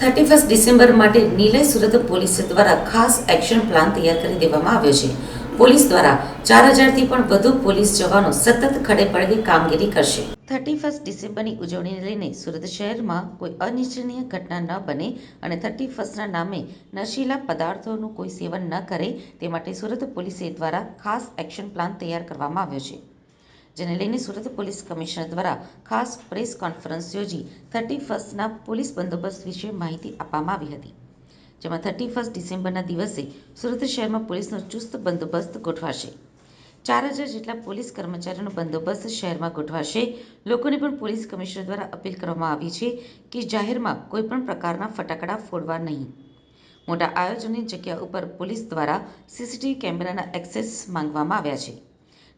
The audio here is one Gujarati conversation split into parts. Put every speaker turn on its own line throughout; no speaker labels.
થર્ટી ફર્સ્ટ ડિસેમ્બર માટે નીલય સુરત પોલીસ દ્વારા ખાસ એક્શન પ્લાન તૈયાર કરી દેવામાં આવ્યો છે. પોલીસ દ્વારા ચાર હજારથી પણ વધુ પોલીસ જવાનો સતત ખડે પડે કામગીરી કરશે. થર્ટી ફર્સ્ટ ડિસેમ્બરની ઉજવણીને લઈને સુરત શહેરમાં કોઈ અનિચ્છનીય ઘટના ન બને અને થર્ટી ફર્સ્ટના નામે નશીલા પદાર્થોનું કોઈ સેવન ન કરે તે માટે સુરત પોલીસે દ્વારા ખાસ એક્શન પ્લાન તૈયાર કરવામાં આવ્યો છે. જેને લઈને સુરત પોલીસ કમિશનર દ્વારા ખાસ પ્રેસ કોન્ફરન્સ યોજી થર્ટી ફર્સ્ટના પોલીસ બંદોબસ્ત વિશે માહિતી આપવામાં આવી હતી. જેમાં થર્ટી ફર્સ્ટ ડિસેમ્બરના દિવસે સુરત શહેરમાં પોલીસનો ચુસ્ત બંદોબસ્ત ગોઠવાશે. ચાર હજાર જેટલા પોલીસ કર્મચારીઓનો બંદોબસ્ત શહેરમાં ગોઠવાશે. લોકોને પણ પોલીસ કમિશનર દ્વારા અપીલ કરવામાં આવી છે કે જાહેરમાં કોઈપણ પ્રકારના ફટાકડા ફોડવા નહીં. મોટા આયોજનની જગ્યા ઉપર પોલીસ દ્વારા સીસીટીવી કેમેરાના એક્સેસ માંગવામાં આવ્યા છે.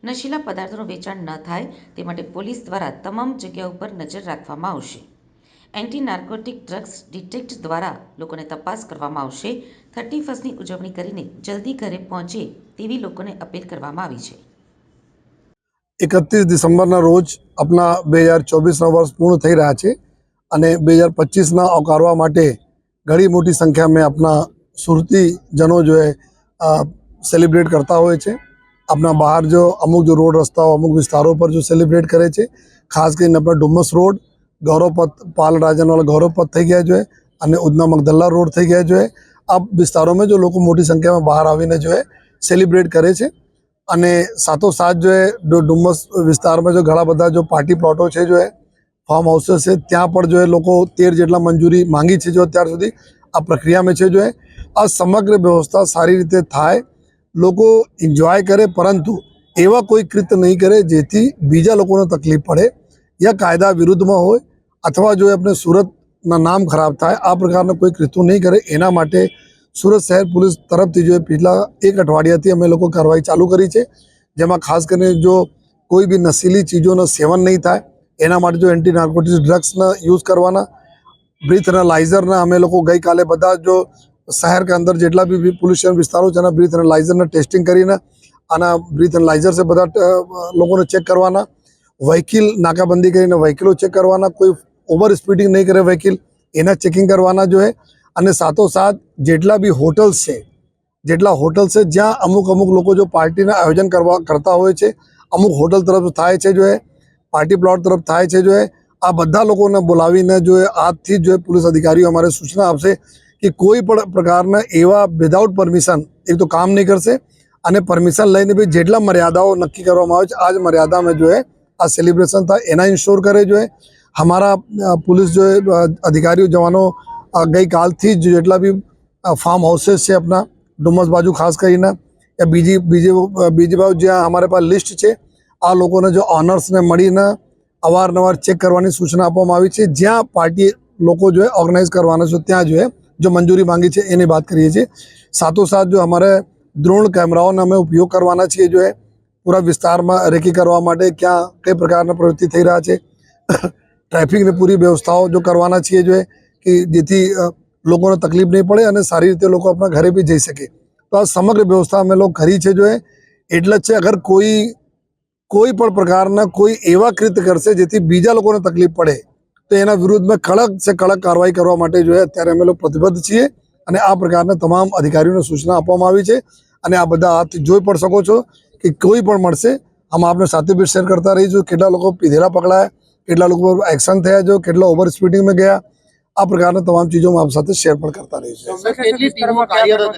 નશીલા પદાર્થોનું વેચાણ ન થાય તે માટે પોલીસ દ્વારા તમામ જગ્યા ઉપર નજર રાખવામાં આવશે. એન્ટી નાર્કોટિક ડ્રગ્સ ડિટેક્ટ દ્વારા લોકોને તપાસ કરવામાં આવશે. થર્ટી ફર્સ્ટની ઉજવણી કરીને જલ્દી ઘરે પહોંચે તેવી લોકોને અપીલ કરવામાં આવી છે.
એકત્રીસ ડિસેમ્બરના રોજ આપણા બે હજાર ચોવીસના વર્ષ પૂર્ણ થઈ રહ્યા છે અને બે હજાર પચીસના આવકારવા માટે ઘણી મોટી સંખ્યામાં આપણા સુરતીજનો જો સેલિબ્રેટ કરતા હોય છે. આપણા બહાર જો અમુક જો રોડ રસ્તાઓ, અમુક વિસ્તારો પર જો સેલિબ્રેટ કરે છે, ખાસ કરીને આપણા ડુમસ રોડ, ગૌરવપથ, પાલ રાજાનવાલા ગૌરવપથ થઈ ગયા જોઈએ અને ઉધના મગદલ્લા રોડ થઈ ગયા જોઈએ. આ વિસ્તારોમાં જો લોકો મોટી સંખ્યામાં બહાર આવીને જો સેલિબ્રેટ કરે છે અને સાથોસાથ જો ડુમસ વિસ્તારમાં જો ઘણા બધા જો પાર્ટી પ્લોટો છે જો એ ફાર્મ હાઉસીસ છે, ત્યાં પણ જો એ લોકો તેર જેટલા મંજૂરી માંગી છે જો અત્યાર સુધી આ પ્રક્રિયામાં છે જો આ સમગ્ર વ્યવસ્થા સારી રીતે થાય લોકો એન્જોય કરે, પરંતુ એવા કોઈ કૃત્ય નહીં કરે જેથી બીજા લોકોને તકલીફ પડે યા કાયદા વિરુદ્ધમાં હોય અથવા જો આપણે સુરતના નામ ખરાબ થાય, આ પ્રકારના કોઈ કૃત્યો નહીં કરે. એના માટે સુરત શહેર પોલીસ તરફથી જો પિછલા એક અઠવાડિયાથી અમે લોકો કાર્યવાહી ચાલુ કરી છે, જેમાં ખાસ કરીને જો કોઈ બી નશીલી ચીજોનું સેવન નહીં થાય, એના માટે જો એન્ટી નાર્કોટિક્સ ડ્રગ્સના યુઝ કરવાના બ્રીથ એનાલાઇઝરના અમે લોકો ગઈકાલે બધા જો શહેર કે અંદર જેટલા બી પોલ્યુશન વિસ્તારો છે, એના બ્રીથ એનાલાઇઝરના ટેસ્ટિંગ કરીને આના બ્રીથ એનાલાઇઝર છે બધા લોકોને ચેક કરવાના. વ્હીકલ નાકાબંધી કરીને વ્હીકલો ચેક કરવાના. કોઈ ઓવર સ્પીડિંગ નહીં કરે વ્હીકલ એના ચેકિંગ કરવાના જોઈએ અને સાથોસાથ જેટલા બી હોટલ્સ છે, જેટલા હોટલ્સ છે, જ્યાં અમુક અમુક લોકો જો પાર્ટીના આયોજન કરવા, કરતા હોય છે, અમુક હોટલ તરફ થાય છે જોઈએ પાર્ટી પ્લોટ તરફ થાય છે જોએ આ બધા લોકોને બોલાવીને જોએ આજથી જ જો પોલીસ અધિકારીઓ અમારે સૂચના આપશે કે કોઈ પણ પ્રકારના એવા વિધાઉટ પરમિશન એ તો કામ નહીં કરશે. અને પરમિશન લઈને બી જેટલા મર્યાદાઓ નક્કી કરવામાં આવે છે આ જ મર્યાદામાં જોઈએ આ સેલિબ્રેશન થાય, એના ઇન્શ્યોર કરે જો અમારા પોલીસ જો અધિકારીઓ જવાનો ગઈકાલથી જ જેટલા બી ફાર્મ હાઉસીસ છે આપણા ડુમસ બાજુ ખાસ કરીને કે બીજી બીજી બીજી બાજુ જ્યાં અમારે પાસે લિસ્ટ છે, આ લોકોને જો ઓનર્સને મળીને અવારનવાર ચેક કરવાની સૂચના આપવામાં આવી છે. જ્યાં પાર્ટી લોકો જોઈએ ઓર્ગેનાઇઝ કરવાના છે, ત્યાં જોઈએ જો મંજૂરી માંગી છે, એની વાત કરીએ છીએ. સાથોસાથ જો અમારે દ્રોણ કેમેરાઓનો અમે ઉપયોગ કરવાના છીએ, જો એ પૂરા વિસ્તારમાં રેકી કરવા માટે ક્યાં, કઈ પ્રકારના પ્રવૃત્તિ થઈ રહ્યા છે. ટ્રાફિકની પૂરી વ્યવસ્થાઓ જો કરવાના છીએ, જો કે જેથી લોકોને તકલીફ નહીં પડે અને સારી રીતે લોકો આપણા ઘરે બી જઈ શકે. તો આ સમગ્ર વ્યવસ્થા અમે લોકો કરી છે, જો એટલે જ છે, અગર કોઈ કોઈ પણ પ્રકારના કોઈ એવા કૃત્ય કરશે જેથી બીજા લોકોને તકલીફ પડે તો એના વિરુદ્ધમાં કડક છે કડક કાર્યવાહી કરવા માટે જોઈએ. અત્યારે અમે લોકો પ્રતિબદ્ધ છીએ અને આ પ્રકારના તમામ અધિકારીઓને સૂચના આપવામાં આવી છે. અને આ બધા હાથ જોઈ પણ શકો છો કે કોઈ પણ મળશે. આમ આપણે સાથે બી શેર કરતા રહીશું કેટલા લોકો પીધેલા પકડાયા, કેટલા લોકો એક્શન થયા જો, કેટલા ઓવર સ્પીડિંગમાં ગયા. આ પ્રકારના તમામ ચીજો આપ સાથે શેર પણ કરતા રહીશું.